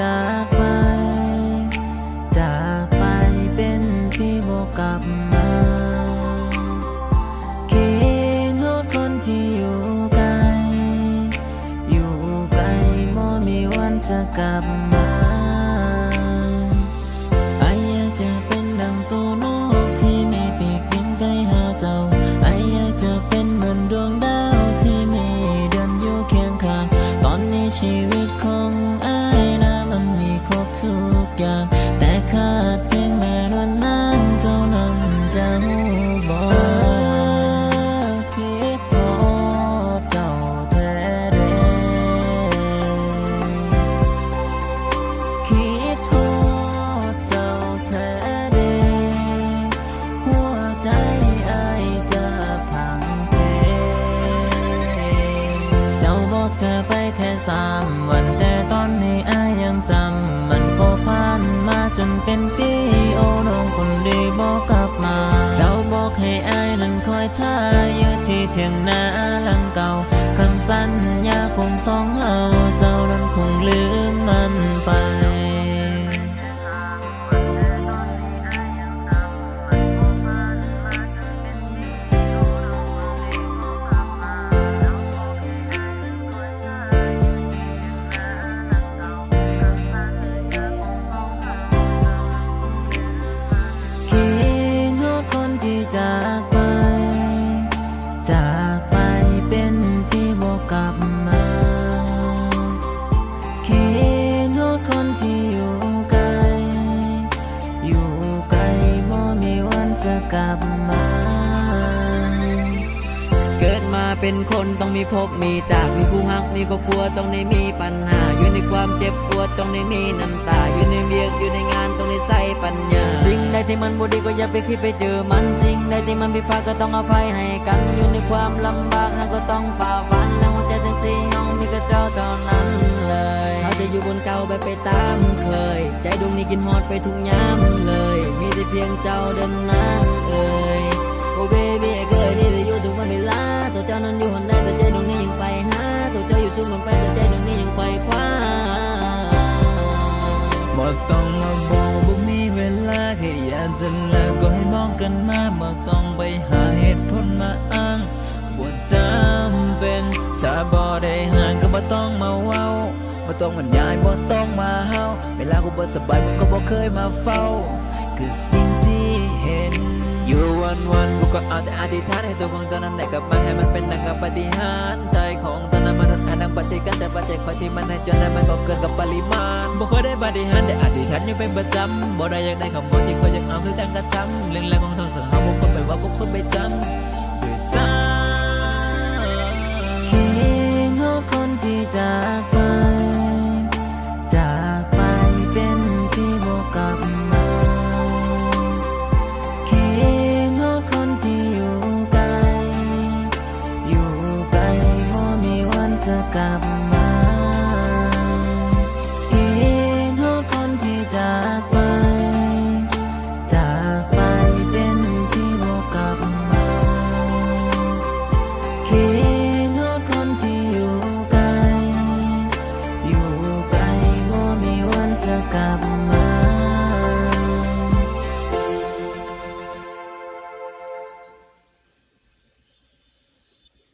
จากไปจากไปเป็นที่บอกกับ กลับ บอกกลับมา เจ้าบอกให้อายนั้นคอยท่าอยู่ที่เถียงนาหลังเก่าคำสัญญาคง เป็นคนต้องมีพบมีจากมีคู่ฮักมีครอบครัวต้องได้มีปัญหา อยู่ในความเจ็บปวดต้องได้มีน้ำตา อยู่ในเวียกอยู่ในงานต้องได้ใส่ปัญญา สิ่งใดที่มันบ่ดีก็อย่าไปคิดไปเจอมัน สิ่งใดที่มันผิดพลาดก็ต้องอภัยให้กัน อยู่ในความลำบากนั้นก็ต้องฝ่าฟันแล้วหัวใจทั้งสี่ห้องมีก็เจ้าเท่านั้นเลยเขาจะอยู่บนเก่าแบบไปตามเคย ใจดวงนี้กินฮอดไปทุกยามเลย มีแต่เพียงเจ้าเดินนางเอ่ยโอ้เบบี้ ทุกวันเวลาตัวเจ้านั้นอยู่หนใดแต่ใจดวงนี้ยังไปหาตัวเจ้าอยู่สูงกันไปแต่ใจดวงนี้ยังไปคว้าบอกต้องมาบอกบ่มีเวลาแค่อยากจะเลิกก็ให้มองกันมาบอกต้องไปหาเหตุผลมาอ้างบ่จำเป็น ถ้าบ่ได้ห่างก็บ่ต้องมาเว้าบ่ต้องบรรยายบ่ต้องมาเฮาเวลากูบ่สบายมึงก็บ่เคยมาเฝ้า คือสิ่งที่ ก็เอาแต่อธิษฐานให้ตัวของเจ้านั้นได้กลับมาให้มันเป็นดังกับปฏิหารใจของตอนนั้นมนุษย์อานังปฏิกันแต่ปัจจัยคอยที่มันให้เจ้านั้นมันก็เกินกับปริมาณบ่เคยได้ปฏิหารแต่อธิษฐานอยู่เป็นประจำบ่ได้อยากได้คำพูดที่คอยอยากเอาคือการกระทำเรื่องแรกของทางสังหารบุคคลไปว่าบุคคล วั